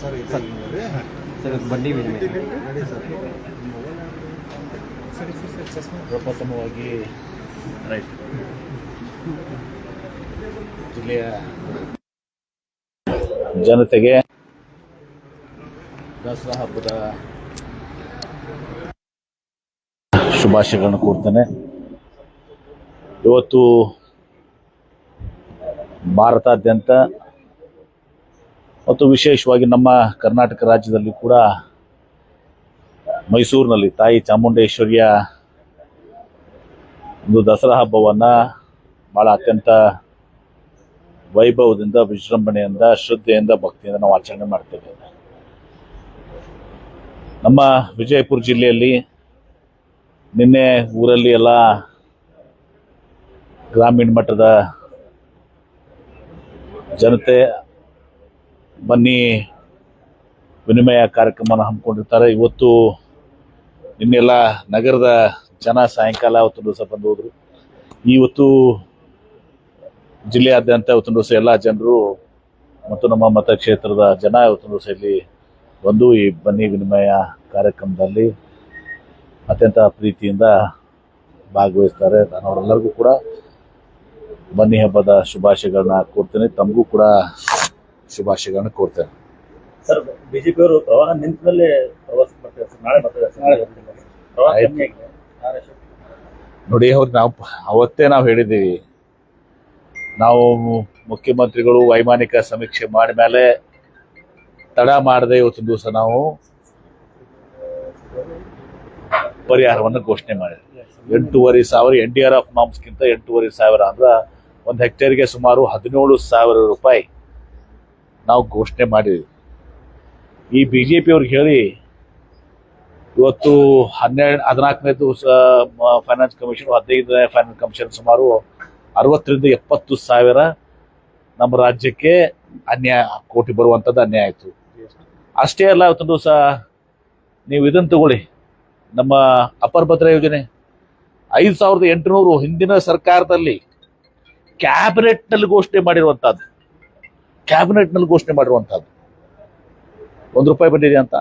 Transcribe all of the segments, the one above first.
Sir sir. ಪ್ರಪ್ರಥಮವಾಗಿ right. ಜಿಲ್ಲೆಯ ಜನತೆಗೆ ದಸರಾ ಹಬ್ಬದ ಶುಭಾಶಯಗಳನ್ನು ಕೋರ್ತೇನೆ. ಇವತ್ತು ಭಾರತಾದ್ಯಂತ ಮತ್ತು ವಿಶೇಷವಾಗಿ ನಮ್ಮ ಕರ್ನಾಟಕ ರಾಜ್ಯದಲ್ಲಿ ಕೂಡ ಮೈಸೂರಿನಲ್ಲಿ ತಾಯಿ ಚಾಮುಂಡೇಶ್ವರಿಯ ಒಂದು ದಸರಾ ಹಬ್ಬವನ್ನು ಭಾಳ ಅತ್ಯಂತ ವೈಭವದಿಂದ, ವಿಜೃಂಭಣೆಯಿಂದ, ಶ್ರದ್ಧೆಯಿಂದ, ಭಕ್ತಿಯಿಂದ ನಾವು ಆಚರಣೆ ಮಾಡ್ತೇವೆ ನಮ್ಮ ವಿಜಯಪುರ ಜಿಲ್ಲೆಯಲ್ಲಿ ನಿನ್ನೆ ಊರಲ್ಲಿ ಎಲ್ಲ ಗ್ರಾಮೀಣ ಮಟ್ಟದ ಜನತೆ ಬನ್ನಿ ವಿನಿಮಯ ಕಾರ್ಯಕ್ರಮನ ಹಮ್ಮಿಕೊಂಡಿರ್ತಾರೆ. ಇವತ್ತು ನಿನ್ನೆಲ್ಲ ನಗರದ ಜನ ಸಾಯಂಕಾಲ ಅವತ್ತೊಂದು ದಿವಸ ಬಂದು ಹೋದ್ರು. ಇವತ್ತು ಜಿಲ್ಲೆಯಾದ್ಯಂತ ಇವತ್ತೊಂದು ದಿವಸ ಎಲ್ಲ ಜನರು ಮತ್ತು ನಮ್ಮ ಮತಕ್ಷೇತ್ರದ ಜನ ಇವತ್ತೊಂದು ದಿವಸ ಇಲ್ಲಿ ಬಂದು ಈ ಬನ್ನಿ ವಿನಿಮಯ ಕಾರ್ಯಕ್ರಮದಲ್ಲಿ ಅತ್ಯಂತ ಪ್ರೀತಿಯಿಂದ ಭಾಗವಹಿಸ್ತಾರೆ. ನಾನು ಅವರೆಲ್ಲರಿಗೂ ಕೂಡ ಬನ್ನಿ ಹಬ್ಬದ ಶುಭಾಶಯಗಳನ್ನ ಕೊಡ್ತೀನಿ. ತಮಗೂ ಕೂಡ ಶುಭಾಶಯಗಳನ್ನ ಕೋರ್ತೇನೆ. ಸರ್ ಬಿಜೆಪಿ ಅವರು ಪ್ರವಾಹ ನಿಂತ ಮೇಲೆ ಪ್ರವಾಸ ಮಾಡ್ತಾರೆ ನಾಳೆ ಬರ್ತಾರೆ ನೋಡಿ ಅವ್ರು ನಾವು ಅವತ್ತೇ ನಾವು ಹೇಳಿದ್ದೀವಿ. ನಾವು ಮುಖ್ಯಮಂತ್ರಿಗಳು ವೈಮಾನಿಕ ಸಮೀಕ್ಷೆ ಮಾಡಿದ ಮೇಲೆ ತಡ ಮಾಡದೆ ಇವತ್ತು ದಿವಸ ನಾವು ಪರಿಹಾರವನ್ನು ಘೋಷಣೆ ಮಾಡಿದ್ವಿ. ಎಂಟೂವರೆ ಸಾವಿರ ಎನ್ ಡಿ ಆರ್ ಆಫ್ ಮಾಮ್ಸ್ಗಿಂತ ಎಂಟೂವರೆ ಸಾವಿರ ಅಂದ್ರೆ ಒಂದು ಹೆಕ್ಟೇರ್ಗೆ ಸುಮಾರು ಹದಿನೇಳು ಸಾವಿರ ರೂಪಾಯಿ ನಾವು ಘೋಷಣೆ ಮಾಡಿದ್ವಿ. ಈ ಬಿ ಜೆ ಪಿಯವ್ರಿಗೆ ಹೇಳಿ, ಇವತ್ತು ಹನ್ನೆರಡು, ಹದಿನಾಲ್ಕನೇ ದಿವಸ ಫೈನಾನ್ಸ್ ಕಮಿಷನ್ ಹದಿನೈದನೇ ಫೈನಾನ್ಸ್ ಕಮಿಷನ್ ಸುಮಾರು ಅರವತ್ತರಿಂದ ಎಪ್ಪತ್ತು ಸಾವಿರ ನಮ್ಮ ರಾಜ್ಯಕ್ಕೆ ಅನ್ಯಾಯ, ಕೋಟಿ ಬರುವಂಥದ್ದು ಅನ್ಯಾಯ ಆಯಿತು. ಅಷ್ಟೇ ಅಲ್ಲ, ಇವತ್ತೊಂದು ದಿವಸ ನೀವು ಇದನ್ನು ತಗೊಳ್ಳಿ. ನಮ್ಮ ಅಪರ್ ಭದ್ರ ಯೋಜನೆ, ಐದು ಸಾವಿರದ ಎಂಟುನೂರು ಹಿಂದಿನ ಸರ್ಕಾರದಲ್ಲಿ ಕ್ಯಾಬಿನೆಟ್ನಲ್ಲಿ ಘೋಷಣೆ ಮಾಡಿರುವಂಥದ್ದು ಕ್ಯಾಬಿನೆಟ್ನಲ್ಲಿ ಘೋಷಣೆ ಮಾಡಿರುವಂಥದ್ದು. ಒಂದು ರೂಪಾಯಿ ಬಂದಿದೆ ಅಂತ.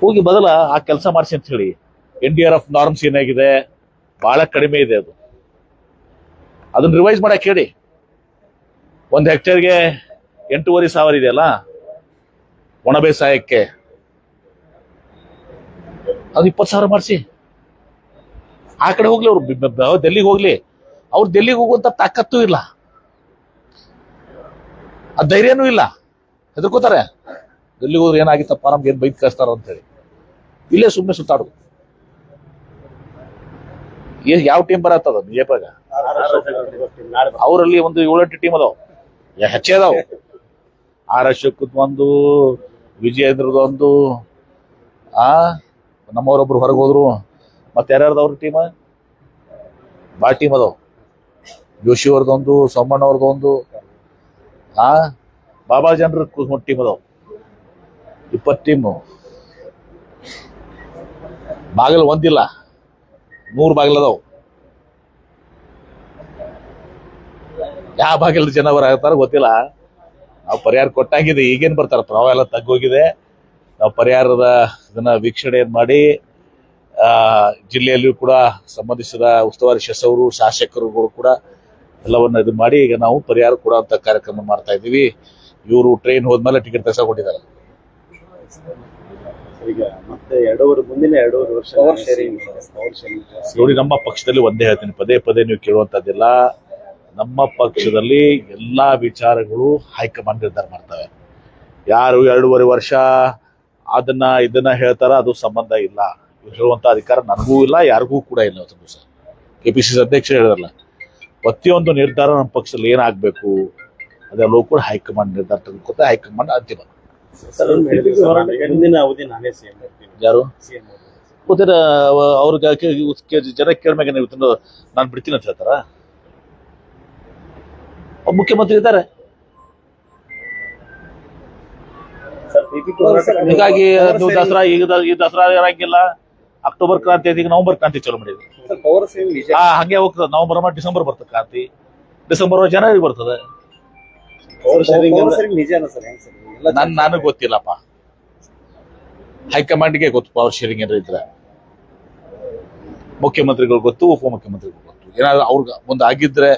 ಹೋಗಿ ಬದಲ ಆ ಕೆಲಸ ಮಾಡಿಸಿ ಅಂತ ಹೇಳಿ. N D R F norms ಏನಾಗಿದೆ? ಬಹಳ ಕಡಿಮೆ ಇದೆ ಅದು. ಅದನ್ನ ರಿವೈಸ್ ಮಾಡಕ್ ಹೇಳಿ. ಒಂದು ಹೆಕ್ಟೇರ್ಗೆ ಎಂಟೂವರೆ ಸಾವಿರ ಇದೆಯಲ್ಲ? ಒಣ ಬೇಸಾಯಕ್ಕೆ. ಅದು ಇಪ್ಪತ್ತು ಸಾವಿರ ಮಾಡಿಸಿ. ಆ ಕಡೆ ಹೋಗ್ಲಿ ಅವ್ರು. ಡೆಲ್ಲಿಗೆ ಹೋಗ್ಲಿ. ಅವ್ರು ಡೆಲ್ಲಿಗೆ ಹೋಗುವಂತ ತಾಕತ್ತು ಇಲ್ಲ. ಆ ಧೈರ್ಯನೂ ಇಲ್ಲ. ಹೆದರ್ಕೋತಾರೆ. ಎಲ್ಲಿಗೆ ಹೋದ್ರೆ ಏನಾಗಿತ್ತಪ್ಪ ನಮ್ಗೆ ಏನ್ ಬೈಕ್ ಕಳಿಸ್ತಾರ ಅಂತೇಳಿ. ಇಲ್ಲೇ ಸುಮ್ಮನೆ ಸುತ್ತಾಡುದು ಯಾವ ಟೀಮ್ ಬರತ್ತದ ಬಿಜೆಪಿಯಾಗ? ಅವರಲ್ಲಿ ಒಂದು ಏಳೆಂಟು ಟೀಮ್ ಅದಾವ. ಹೆಚ್ಚೇ ಅದಾವ. ಆರ್ ಅಶೋಕದ್ ಒಂದು ವಿಜಯೇಂದ್ರದೊಂದು ಆ, ನಮ್ಮವರೊಬ್ರು ಹೊರಗೆ ಹೋದ್ರು. ಮತ್ತೆ ಯಾರ್ಯಾರ್ದವ್ರ ಟೀಮ್ ಭಾಳ ಟೀಮ್ ಅದಾವ. ಜೋಶಿ ಅವ್ರದೊಂದು ಸೋಮಣ್ಣ ಆ? ಬಾಬಾ ಜನರ ಟೀಮ್ ಅದಾವ. ಇಪ್ಪತ್ತು ಟೀಮು ಬಾಗಿಲು ಒಂದಿಲ್ಲ. ನೂರು ಬಾಗಿಲು ಅದಾವ. ಯಾವ ಬಾಗಿಲು ಜನ ಬರಾಗ್ತಾರ ಗೊತ್ತಿಲ್ಲ. ನಾವು ಪರಿಹಾರ ಕೊಟ್ಟಾಗಿದೆ, ಈಗೇನ್ ಬರ್ತಾರ? ಪ್ರವಾಹ ಎಲ್ಲ ತಗ್ಗೋಗಿದೆ. ನಾವು ಪರಿಹಾರದ ಇದನ್ನ ವೀಕ್ಷಣೆ ಮಾಡಿ, ಆ, ಜಿಲ್ಲೆಯಲ್ಲಿಯೂ ಕೂಡ ಸಂಬಂಧಿಸಿದ ಉಸ್ತುವಾರಿ ಸಚಿವರು, ಶಾಸಕರುಗಳು ಕೂಡ ಎಲ್ಲವನ್ನ ಇದು ಮಾಡಿ ಈಗ ನಾವು ಪರಿಹಾರ ಕೊಡುವಂತ ಕಾರ್ಯಕ್ರಮ ಮಾಡ್ತಾ ಇದ್ದೀವಿ. ಇವರು ಟ್ರೈನ್ ಹೋದ್ಮೇಲೆ ಟಿಕೆಟ್ ಕೊಟ್ಟಿದ್ದಾರೆ ಈಗ ಮತ್ತೆ ಎರಡೂವರೆ ಮುಂದಿನ ಎರಡೂವರೆ ವರ್ಷ ಪವರ್ ಶೇರಿಂಗ್ ಪವರ್ ಶೇರಿಂಗ್ ನೋಡಿ ನಮ್ಮ ಪಕ್ಷದಲ್ಲಿ ಒಂದೇ ಹೇಳ್ತೀನಿ. ಪದೇ ಪದೇ ನೀವು ಕೇಳುವಂತದ್ದಿಲ್ಲ. ನಮ್ಮ ಪಕ್ಷದಲ್ಲಿ ಎಲ್ಲಾ ವಿಚಾರಗಳು ಹೈಕಮಾಂಡ್ ನಿರ್ಧಾರ ಮಾಡ್ತವೆ. ಯಾರು ಎರಡೂವರೆ ವರ್ಷ ಅದನ್ನ ಇದನ್ನ ಹೇಳ್ತಾರ ಅದು ಸಂಬಂಧ ಇಲ್ಲ. ಇವ್ರು ಹೇಳುವಂತ ಅಧಿಕಾರ ನನಗೂ ಇಲ್ಲ ಯಾರಿಗೂ ಕೂಡ ಇಲ್ಲ. ದಿವಸ ಕೆ ಪಿ ಸಿ ಸಿ ಅಧ್ಯಕ್ಷರು ಹೇಳಿದ್ರಲ್ಲ. ಪ್ರತಿಯೊಂದು ನಿರ್ಧಾರ ನಮ್ಮ ಪಕ್ಷದಲ್ಲಿ ಏನಾಗಬೇಕು ಅದೆಲ್ಲವೂ ಕೂಡ ಹೈಕಮಾಂಡ್ ನಿರ್ಧಾರ ತೆಗೆದುಕೊತ ಹೈಕಮಾಂಡ್ ಅಂತಿಮ. ಯಾರು? ಗೊತ್ತಿರ ಅವ್ರಿಗೆ ಜನ ಕೇಳ್ಮ್ಯಾಗ ನೀವು ನಾನು ಬಿಡ್ತೀನಿ ಅಂತ ಹೇಳ್ತಾರ? ಮುಖ್ಯಮಂತ್ರಿ ಇದ್ದಾರೆ. ಹೀಗಾಗಿ ನೀವು ದಸರಾ ಈಗ ಈ ದಸರಾ ಇರಂಗಿಲ್ಲ. ಅಕ್ಟೋಬರ್ ಕ್ರಾಂತಿ ನವೆಂಬರ್ ಕ್ರಾಂತಿ ಚಲೋ ಮಾಡಿದ್ವಿ ಸರ್ ಪವರ್ ನಿಜ ಆ ಹಂಗೆ ಹೋಗ್ತದೆ. ನವೆಂಬರ್ ಮಾಡಿ ಡಿಸೆಂಬರ್ ಬರ್ತದೆ ಕಾತಿ ಡಿಸೆಂಬರ್ ಜನವರಿ ಬರ್ತದೆ. ಪವರ್ ಶೇರಿಂಗ್ ಪವರ್ ಶೇರಿಂಗ್ ನಿಜಾನ ಸರ್ ಹೆಂಗ್ ಸರ್ ಎಲ್ಲ ನನ್ ನನಗೆ ಗೊತ್ತಿಲ್ಲಪ್ಪ. ಹೈಕಮಾಂಡ್ಗೆ ಗೊತ್ತು ಪವರ್ ಶೇರಿಂಗ್ ಏನಾರ ಇದ್ರೆ. ಮುಖ್ಯಮಂತ್ರಿಗಳು ಗೊತ್ತು ಉಪಮುಖ್ಯಮಂತ್ರಿಗಳು ಗೊತ್ತು. ಏನಾದ್ರು ಅವ್ರಿಗೆ ಒಂದು ಆಗಿದ್ರೆ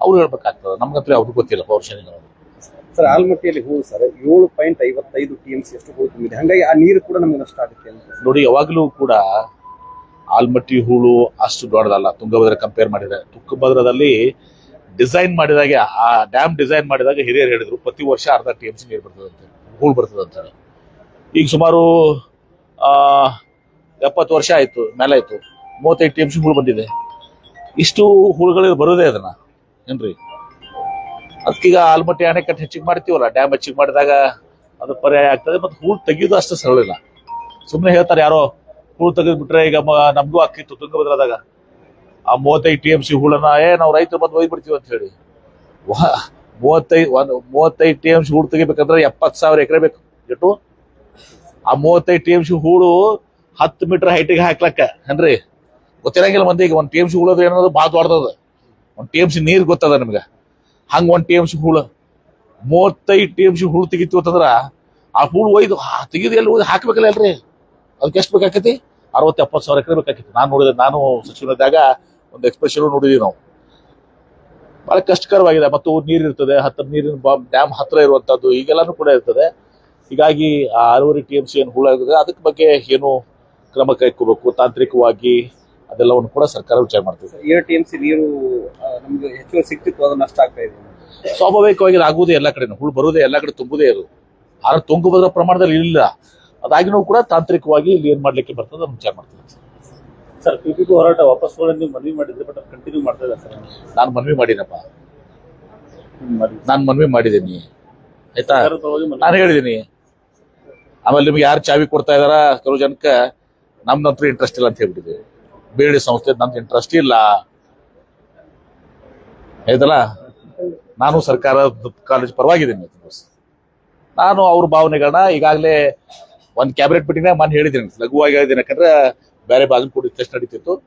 ಅವ್ರು ಹೇಳ್ಬೇಕಾಗ್ತದೆ. ನಮ್ಗಂತ್ರ ಅವ್ರಿಗೆ ಗೊತ್ತಿಲ್ಲ ಪವರ್ ಶೇರಿಂಗ್ ಅನ್ನೋದು. ಸರ್ ಆಲ್ಮಟ್ಟಿಯಲ್ಲಿ ಹೂಳು ಸರ್ ಏಳು ಪಾಯಿಂಟ್ ಐವತ್ತೈದು ಟಿ ಎಂ ಸಿ ಅಷ್ಟು ಹೂಳು ತುಂಬಿದೆ. ಹಾಗಾಗಿ ಆ ನೀರು ಕೂಡ ನಮ್ಗೆ ನಷ್ಟ ಆಗುತ್ತೆ ಅಂತ. ನೋಡಿ ಯಾವಾಗಲೂ ಕೂಡ ಆಲ್ಮಟ್ಟಿ ಹೂಳು ಅಷ್ಟು ದೊಡ್ಡದಲ್ಲ. ತುಂಗಭದ್ರ ಕಂಪೇರ್ ಮಾಡಿದ್ರೆ. ತುಂಗಭದ್ರದಲ್ಲಿ ಡಿಸೈನ್ ಮಾಡಿದಾಗೆ, ಆ ಡ್ಯಾಮ್ ಡಿಸೈನ್ ಮಾಡಿದಾಗ ಹಿರಿಯರು ಹೇಳಿದ್ರು, ಪ್ರತಿ ವರ್ಷ ಅರ್ಧ ಟಿ ಎಂ ಸಿ ನೀರು ಬರ್ತದಂತೆ, ಹೂಳು ಬರ್ತದೆ ಅಂತ ಈಗ ಸುಮಾರು ಎಪ್ಪತ್ತು ವರ್ಷ ಆಯ್ತು ಮೇಲೆ ಆಯಿತು. ಮೂವತ್ತೈದು ಟಿ ಎಂ ಸಿ ಹೂಳು ಬಂದಿದೆ. ಇಷ್ಟು ಹೂಳುಗಳಿಗೆ ಬರೋದೇ ಅದನ್ನ, ಏನ್ರಿ? ಅದಕ್ಕೀಗ ಆಲ್ಮಟ್ಟಿ ಅಣೆಕಟ್ಟು ಹೆಚ್ಚಿಗೆ ಮಾಡ್ತೀವಲ್ಲ ಡ್ಯಾಮ್ ಹೆಚ್ಚಿಗೆ ಮಾಡಿದಾಗ ಅದು ಪರ್ಯಾಯ ಆಗ್ತದೆ, ಮತ್ತು ಹೂಳು ತೆಗೆಯೋದು ಅಷ್ಟು ಸರಳ ಇಲ್ಲ. ಸುಮ್ಮನೆ ಹೇಳ್ತಾರೆ ಯಾರೋ ಹೂಳು ತೆಗೆದ್ಬಿಟ್ರೆ ಈಗ ನಮಗೂ ಅಕ್ಕಿತ್ತು ತುಂಗಭದ್ರದಾಗ ಆ ಮೂವತ್ತೈದು ಟಿ ಎಂ ಸಿ ಹೂಳನ್ನ ಏ, ನಾವು ರೈತರು ಬಂದು ಒಯ್ಬಿಡ್ತೀವಿ ಅಂತ ಹೇಳಿ. ಮೂವತ್ತೈದು, ಒಂದು, ಮೂವತ್ತೈದು ಟಿ ಎಂ ಸಿ ಹೂಳು ತೆಗಿಬೇಕಂದ್ರೆ ಎಪ್ಪತ್ತು ಸಾವಿರ ಎಕರೆ ಬೇಕು. ಜಟ್ಟು ಆ ಮೂವತ್ತೈದು ಟಿ ಎಂ ಸಿ ಹೂಳು ಹತ್ತು ಮೀಟರ್ ಹೈಟಿಗೆ ಹಾಕ್ಲಕ್ಕ, ಏನ್ರಿ? ಗೊತ್ತಿರಂಗಿಲ್ಲ ಮಂದಿಗೆ ಒಂದು ಟಿ ಎಂ ಸಿ ಹೂಳೋದು ಏನದು ಭಾಳ ದೊಡ್ಡದ ಒಂದು ಟಿ ಎಂ ಸಿ ನೀರು ಗೊತ್ತದ ನಿಮ್ಗೆ? ಹಂಗ ಒಂದು ಟಿ ಎಂ ಸಿ ಹೂಳು. ಮೂವತ್ತೈದು ಟಿ ಎಂ ಸಿ ಹೂಳು ತೆಗಿತೀವಿ ಅಂತಂದ್ರ, ಆ ಹೂಳು ಒಯ್ದು ತೆಗೆದು ಎಲ್ಲಿ ಒಯ್ದು ಹಾಕ್ಬೇಕಲ್ಲ ಅಲ್ರಿ ಅದಕ್ಕೆ ಎಷ್ಟು ಬೇಕಾಕೈತಿ? ಅರವತ್ತು ಎಪ್ಪತ್ತು ಸಾವಿರ ಎಕರೆ ಬೇಕಾಕೈತಿ. ನಾನು ನೋಡಿದೆ ನಾನು ಸಚಿವನಿದ್ದಾಗ ಒಂದು ಎಕ್ಸ್ಪ್ರೆಷನ್ ನೋಡಿದೀವಿ ನಾವು. ಬಹಳ ಕಷ್ಟಕರವಾಗಿದೆ. ಮತ್ತು ನೀರು ಇರ್ತದೆ ಹತ್ತಿರ ನೀರಿನ ಡ್ಯಾಮ್ ಹತ್ರ ಇರುವಂತದ್ದು ಈಗೆಲ್ಲಾನು ಕೂಡ ಇರ್ತದೆ. ಹೀಗಾಗಿ ಆ ಅರವರಿ ಟಿ ಎಂ ಸಿ ಏನು ಹೂಳಾಗಿದೆ ಅದಕ್ಕೆ ಬಗ್ಗೆ ಏನು ಕ್ರಮ ಕೈಗೊಳ್ಬೇಕು? ತಾಂತ್ರಿಕವಾಗಿ ಅದೆಲ್ಲವನ್ನು ಕೂಡ ಸರ್ಕಾರ ವಿಚಾರ ಮಾಡ್ತದೆ. ಏಳು ಟಿ ಎಂ ಸಿ ನೀರು ನಮ್ಗೆ ಹೆಚ್ಚುವರಿ ಸಿಕ್ತಿತ್ತು ಅದು ನಷ್ಟ ಆಗ್ತಾ ಇದೆ. ಸ್ವಾಭಾವಿಕವಾಗಿ ಆಗುವುದೇ ಎಲ್ಲ ಕಡೆ ಹುಳು ಬರುವುದೇ ಎಲ್ಲ ಕಡೆ ತುಂಬುದೇ ಅದು. ಆದ್ರೆ ತುಂಗಭದ್ರಾ ಪ್ರಮಾಣದಲ್ಲಿ ಇಲ್ಲ ಅದಾಗಿನೂ ಕೂಡ ತಾಂತ್ರಿಕವಾಗಿ ಇಲ್ಲಿ ಏನ್ ಮಾಡ್ಲಿಕ್ಕೆ ಬರ್ತದೆ ಅದನ್ನ ವಿಚಾರ ಮಾಡ್ತೀನಿ. ಸರ್ ಪಿಪಿಪಿ ಹೋರಾಟ ವಾಪಸ್ ನೀವು ಮನವಿ ಮಾಡಿದ್ರೆ ಬಟ್ ಕಂಟಿನ್ಯೂ ಮಾಡ್ತಾ ಸರ್? ನಾನು ಮನವಿ ಮಾಡಿನಪ್ಪ. ಮಾಡಿ ನಾನು ಮನವಿ ಮಾಡಿದ್ದೀನಿ. ಆಯ್ತಾ? ನಾನು ಹೇಳಿದ್ದೀನಿ ಆಮೇಲೆ ನಿಮ್ಗೆ ಯಾರು ಚಾವಿ ಕೊಡ್ತಾ ಇದಾರ? ಕೆಲವು ಜನಕ್ಕೆ ನಮ್ದಂತೂ ಇಂಟ್ರೆಸ್ಟ್ ಇಲ್ಲ ಅಂತ ಹೇಳ್ಬಿಟ್ಟಿದೆ ಬೇಡಿ ಸಂಸ್ಥೆ ನಮ್ದು ಇಂಟ್ರೆಸ್ಟ್ ಇಲ್ಲ. ಆಯ್ತಲ್ಲ? ನಾನು ಸರ್ಕಾರ ಕಾಲೇಜ್ ಪರವಾಗಿದ್ದೀನಿ. ನಾನು ಅವ್ರ ಭಾವನೆಗಳನ್ನ ಈಗಾಗಲೇ ಒಂದು ಕ್ಯಾಬಿನೆಟ್ ಮೀಟಿಂಗ್ನಾಗ ನಾನು ಹೇಳಿದ್ದೀನಿ. ಲಘುವಾಗಿ ಹೇಳಿದ್ದೀನಿ ಯಾಕಂದ್ರೆ ಬೇರೆ ಬಾಗಲಕೋಟೆ ಟೆಸ್ಟ್ ನಡೀತಿತ್ತು.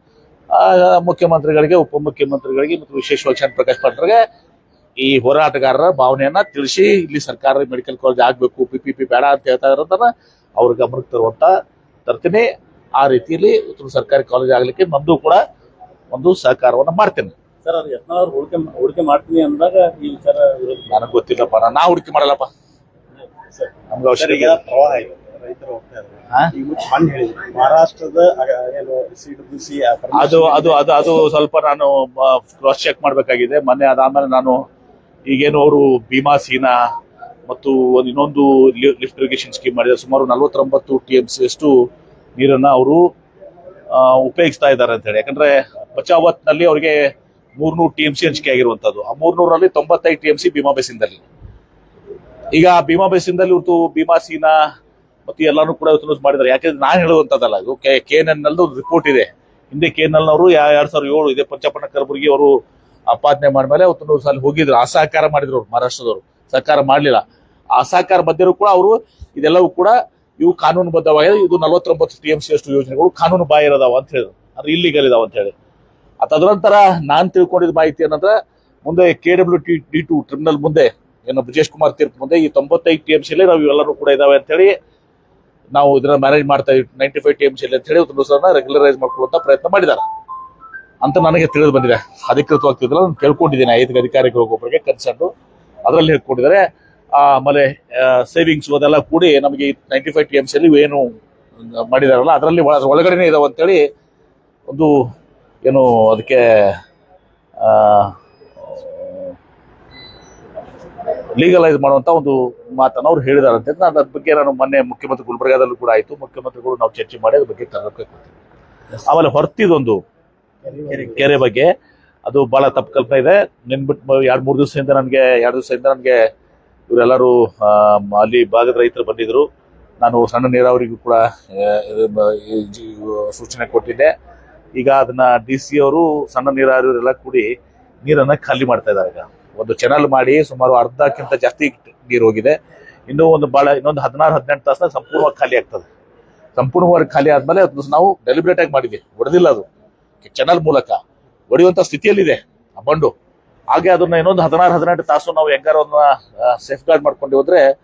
ಆ, ಮುಖ್ಯಮಂತ್ರಿಗಳಿಗೆ ಉಪಮುಖ್ಯಮಂತ್ರಿಗಳಿಗೆ ಮತ್ತು ವಿಶೇಷವಾಗಿ ಶಾಂತ ಪ್ರಕಾಶ್ ಪಾಟ್ರಿಗೆ ಈ ಹೋರಾಟಗಾರರ ಭಾವನೆಯನ್ನ ತಿಳಿಸಿ ಇಲ್ಲಿ ಸರ್ಕಾರ ಮೆಡಿಕಲ್ ಕಾಲೇಜ್ ಆಗ್ಬೇಕು ಪಿ ಪಿ ಪಿ ಬೇಡ ಅಂತ ಹೇಳ್ತಾ ಇರೋದನ್ನ ಅವ್ರ ಗಮನಕ್ಕೆ ತರುವಂತ ತರ್ತೀನಿ. ಆ ರೀತಿಯಲ್ಲಿ ಒಂದು ಸರ್ಕಾರಿ ಕಾಲೇಜ್ ಆಗ್ಲಿಕ್ಕೆ ನಂದು ಕೂಡ ಒಂದು ಸಹಕಾರವನ್ನ ಮಾಡ್ತೇನೆ. ಹೂಡಿಕೆ ಹೂಡಿಕೆ ಮಾಡ್ತೀನಿ ಅಂದಾಗ ಈ ವಿಚಾರ ನನಗೆ ಗೊತ್ತಿಲ್ಲಪ್ಪ. ನಾ- ಹೂಡಿಕೆ ಮಾಡಲ್ಲಪ್ಪ. ಸರ್ ನಮ್ಗೆ ಅವಶ್ಯಕ ಪ್ರವಾಹ ಇದೆ. ಮಹಾರಾಷ್ಟ್ರದ ಅದು ಅದು ಅದು ಅದು ಸ್ವಲ್ಪ ನಾನು ಕ್ರಾಸ್ ಚೆಕ್ ಮಾಡಬೇಕಾಗಿದೆ. ಮೊನ್ನೆ ಅದಾದ್ಮೇಲೆ ನಾನು ಈಗೇನು ಅವರು ಭೀಮಾ ಸೀನಾ ಮತ್ತು ಒಂದು ಇನ್ನೊಂದು ಲಿಫ್ಟ್ ಇರಿಗೇಷನ್ ಸ್ಕೀಮ್ ಮಾಡಿದ್ದಾರೆ. ಸುಮಾರು ನಲವತ್ತೊಂಬತ್ತು ಟಿ ಎಂ ಸಿ ಅಷ್ಟು ನೀರನ್ನ ಅವರು ಉಪಯೋಗಿಸ್ತಾ ಇದ್ದಾರೆ ಅಂತ ಹೇಳಿ ಯಾಕಂದ್ರೆ ಬಚಾವತ್ನಲ್ಲಿ ಅವರಿಗೆ ಮೂರ್ನೂರು ಟಿ ಎಂ ಸಿ ಹಂಚಿಕೆ ಆಗಿರುವಂತದ್ದು ಆ ಮೂರ್ನೂರಲ್ಲಿ ತೊಂಬತ್ತೈದು ಟಿ ಎಂ ಸಿ ಭೀಮಾ ಬೇಸಿನ್ದಲ್ಲಿ ಈಗ ಭೀಮಾ ಬೇಸಿನ್ದಲ್ಲಿ ಇವತ್ತು ಭೀಮಾ ಸೀನಾ ಮತ್ತು ಎಲ್ಲಾನು ಕೂಡ ಯೂಸ್ ಮಾಡಿದ್ದಾರೆ. ಯಾಕಂದ್ರೆ ನಾನು ಹೇಳುವಂಥದ್ದಲ್ಲ, ಇದು ಕೆ ಎನ್ ಎನ್ ಒಂದು ರಿಪೋರ್ಟ್ ಇದೆ. ಹಿಂದೆ ಕೆ ಎನ್ ಎಲ್ ನವರು ಎರಡ್ ಸಾವಿರದ ಏಳು ಇದೆ ಪಂಚಪಣ್ಣ ಕಲಬುರಗಿ ಅವರು ಆಪಾದನೆ ಮಾಡ್ಮೇಲೆ ಅವತ್ತು ಸಲ ಹೋಗಿದ್ರು. ಅಸಹಕಾರ ಮಾಡಿದ್ರು ಅವರು, ಮಹಾರಾಷ್ಟ್ರದವರು. ಸರ್ಕಾರ ಮಾಡಲಿಲ್ಲ. ಆ ಮಧ್ಯರು ಕೂಡ ಅವರು ಇದೆಲ್ಲವೂ ಕೂಡ ಇವು ಕಾನೂನುಬದ್ಧವಾಗಿದೆ. ಇದು ನಲವತ್ತೊಂಬತ್ತು ಟಿ ಎಂ ಸಿ ಅಷ್ಟು ಯೋಜನೆಗಳು ಕಾನೂನು ಬಾಹಿರದಾವ ಅಂತ ಹೇಳಿದ್ರು. ಅಂದ್ರೆ ಇಲ್ಲಿಗಲ್ ಇದಾವ ಅಂತ ಹೇಳಿ. ತದನಂತರ ನಾನು ತಿಳ್ಕೊಂಡಿದ್ದ ಮಾಹಿತಿ ಏನಂದ್ರೆ, ಮುಂದೆ K W T D two tribunal ಮುಂದೆ, ಏನು ಬ್ರಿಜೇಶ್ ಕುಮಾರ್ ತೀರ್ಪು ಮುಂದೆ ಈ ತೊಂಬತ್ತೈದು ಟಿ ಎಂ ಸಿ ನಾವು ಇವೆಲ್ಲರೂ ಕೂಡ ಇದಾವೆ ಅಂತ ಹೇಳಿ ನಾವು ಇದನ್ನ ಮ್ಯಾನೇಜ್ ಮಾಡ್ತಾ ಇದ್ದೀವಿ. Ninety five T M C ಅಂತ ಹೇಳಿ ಒಂದು ರೆಗ್ಯುಲರೈಸ್ ಮಾಡ್ಕೊಳ್ಳುವಂತ ಪ್ರಯತ್ನ ಮಾಡಿದ್ದಾರೆ. ಅಂತ ನನಗೆ ತಿಳಿದು ಬಂದಿದೆ. ಅಧಿಕೃತವಾಗಿ ತಿಳಿದಿಲ್ಲ ನಾನು ಕೇಳ್ಕೊಂಡಿದ್ದೀನಿ. ಐದು ಅಧಿಕಾರಿಗಳು ಒಬ್ಬರಿಗೆ ಕನ್ಸರ್ಟು ಅದರಲ್ಲಿ ಹೇಳ್ಕೊಂಡಿದ್ದಾರೆ. ಆಮೇಲೆ ಸೇವಿಂಗ್ಸ್ ಅದೆಲ್ಲ ಕೂಡಿ ನಮಗೆ ninety five T M C ಅಲ್ಲಿ ಏನು ಮಾಡಿದಾರಲ್ಲ, ಅದರಲ್ಲಿ ಒಳಗಡೆನೇ ಇದಾವೆ ಅಂತೇಳಿ ಒಂದು, ಏನು, ಅದಕ್ಕೆ ಲೀಗಲೈಸ್ ಮಾಡುವಂತ ಒಂದು ಮಾತನ್ನು ಅವ್ರು ಹೇಳಿದಾರಂತೆ ನಾನು ಅದ್ರ ಬಗ್ಗೆ ನಾನು ಮೊನ್ನೆ ಮುಖ್ಯಮಂತ್ರಿ ಗುಲ್ಬರ್ಗಾದಲ್ಲೂ ಕೂಡ ಆಯಿತು. ಮುಖ್ಯಮಂತ್ರಿಗಳು ನಾವು ಚರ್ಚೆ ಮಾಡಿ ಅದ್ರ ಬಗ್ಗೆ ತರಕ್ಕೆ ಕೊಡ್ತೀವಿ. ಆಮೇಲೆ ಹೊರತಿದೊಂದು ಕೆರೆ ಬಗ್ಗೆ ಅದು ಬಹಳ ತಪ್ಪು ಕಲ್ಪನೆ ಇದೆ. ನೆನ್ಬಿಟ್ಟು ಎರಡು ಮೂರು ದಿವಸದಿಂದ ನನಗೆ ಎರಡು ದಿವಸದಿಂದ ನನಗೆ ಇವರೆಲ್ಲರೂ ಅಲ್ಲಿ ಭಾಗದ ರೈತರು ಬಂದಿದ್ರು. ನಾನು ಸಣ್ಣ ನೀರಾವರಿಗೂ ಕೂಡ ಸೂಚನೆ ಕೊಟ್ಟಿದ್ದೆ. ಈಗ ಅದನ್ನ ಡಿ ಸಿ ಅವರು ಸಣ್ಣ ನೀರಾವರಿಯವರೆಲ್ಲ ಕೂಡಿ ನೀರನ್ನ ಖಾಲಿ ಮಾಡ್ತಾ ಇದ್ದಾರೆ ಈಗ. ಒಂದು ಚಾನಲ್ ಮಾಡಿ ಸುಮಾರು ಅರ್ಧಕ್ಕಿಂತ ಜಾಸ್ತಿ ನೀರು ಹೋಗಿದೆ. ಇನ್ನೂ ಒಂದು ಬಹಳ ಇನ್ನೊಂದು ಹದಿನಾರು ಹದಿನೆಂಟು ತಾಸನ ಸಂಪೂರ್ಣವಾಗಿ ಖಾಲಿ ಆಗ್ತದೆ. ಸಂಪೂರ್ಣವಾಗಿ ಖಾಲಿ ಆದ್ಮೇಲೆ ಅದನ್ನ ನಾವು ಡೆಲಿಬ್ರೇಟ್ ಆಗಿ ಮಾಡಿದ್ವಿ. ಹೊಡೆದಿಲ್ಲ ಅದು. ಚಾನಲ್ ಮೂಲಕ ಹೊಡೆಯುವಂತ ಸ್ಥಿತಿಯಲ್ಲಿದೆ ಆ ಬಂಡು. ಹಾಗೆ ಅದನ್ನ ಇನ್ನೊಂದು ಹದಿನಾರು ಹದಿನೆಂಟು ತಾಸು ನಾವು ಹೆಂಗಾರ ಸೇಫ್ ಗಾರ್ಡ್ ಮಾಡ್ಕೊಂಡು ಹೋದ್ರೆ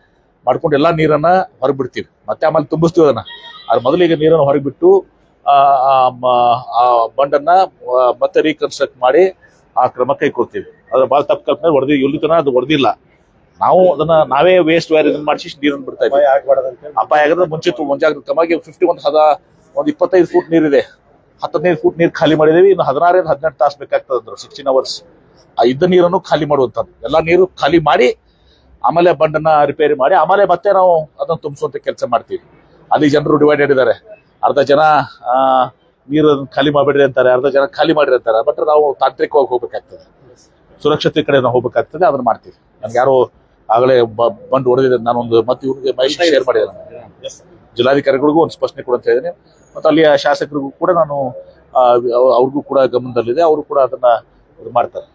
ಮಾಡ್ಕೊಂಡು ಎಲ್ಲಾ ನೀರನ್ನ ಹೊರಗ್ಬಿಡ್ತೀವಿ. ಮತ್ತೆ ಆಮೇಲೆ ತುಂಬಿಸ್ತೀವಿ ಅದನ್ನ. ಅದ್ರ ಮೊದಲಿಗೆ ನೀರನ್ನು ಹೊರಗೆ ಬಿಟ್ಟು ಆ, ಆ, ಬಂಡನ್ನ ಮತ್ತೆ ರೀಕನ್ಸ್ಟ್ರಕ್ಟ್ ಮಾಡಿ ಆ ಕ್ರಮ ಕೈಗೊಳ್ತೀವಿ ಅದ್ರ ಭಾಳ ತಪ್ಪು ಕಲ್ಪನೆ ಹೊಡೆದಿ ಇಲ್ಲಿ ತನಕ ಅದು ಹೊಡೆದಿಲ್ಲ ನಾವು ಅದನ್ನ ನಾವೇ ವೇಸ್ಟ್ ವೇರ್ ಇದನ್ನ ಮಾಡಿಸಿ ನೀರನ್ನು ಬಿಡ್ತಾ ಇದ್ದೀವಿ ಅಪಾಯ ಆಗದ ಮುಂಚೆ ಅಪಾಯ ಆಗಿದ್ರೆ ಮುಂಚಿತ ಮುಂಜಾಗ್ರತೆ. ಕ್ರಮವಾಗಿ ಫಿಫ್ಟಿ ಒಂದು ಹದ ಒಂದು ಇಪ್ಪತ್ತೈದು ಫೂಟ್ ನೀರಿದೆ ಹತ್ತದೈದು ಫೂಟ್ ನೀರು ಖಾಲಿ ಮಾಡಿದೀವಿ ಇನ್ನು ಹದಿನಾರರಿಂದ ಹದಿನೆಂಟು ತಾಸು ಬೇಕಾಗ್ತದೆ ಅಂದ್ರು ಸಿಕ್ಸ್ಟೀನ್ ಅವರ್ಸ್ ಆ ಇದ್ದ ನೀರನ್ನು ಖಾಲಿ ಮಾಡುವಂಥದ್ದು. ಎಲ್ಲ ನೀರು ಖಾಲಿ ಮಾಡಿ ಆಮೇಲೆ ಬಂಡನ್ನ ರಿಪೇರಿ ಮಾಡಿ ಆಮೇಲೆ ಮತ್ತೆ ನಾವು ಅದನ್ನ ತುಂಬಿಸುವಂತ ಕೆಲಸ ಮಾಡ್ತೀವಿ. ಅಲ್ಲಿ ಜನರು ಡಿವೈಡೆಡ್ ಇದ್ದಾರೆ. ಅರ್ಧ ಜನ ಆ, ನೀರು ಖಾಲಿ ಮಾಡಬೇಡ್ರಿ ಅಂತಾರೆ ಅರ್ಧ ಜನ ಖಾಲಿ ಮಾಡಿರಿ ಅಂತಾರೆ. ಬಟ್ ನಾವು ತಾಂತ್ರಿಕವಾಗಿ ಹೋಗ್ಬೇಕಾಗ್ತದೆ. ಸುರಕ್ಷತೆ ಕಡೆ ನಾವು ಹೋಗ್ಬೇಕಾಗ್ತದೆ ಅದನ್ನ ಮಾಡ್ತೀವಿ. ನನ್ಗೆ ಯಾರು ಆಗಲೇ ಬಂದು ಹೊಡೆದಿದೆ ನಾನೊಂದು ಮತ್ತೆ ಇವ್ರಿಗೆ ಮೈಸೂರು ಶೇರ್ ಮಾಡಿದ್ದೇನೆ ಜಿಲ್ಲಾಧಿಕಾರಿಗಳಿಗೂ ಒಂದು ಸ್ಪಷ್ಟನೆ ಕೊಡು ಅಂತ ಹೇಳಿದ್ದೀನಿ. ಮತ್ತು ಅಲ್ಲಿಯ ಶಾಸಕರಿಗೂ ಕೂಡ ನಾನು ಅವ್ರಿಗೂ ಕೂಡ ಗಮನದಲ್ಲಿದೆ. ಅವರು ಕೂಡ ಅದನ್ನ ಇದು ಮಾಡ್ತಾರೆ.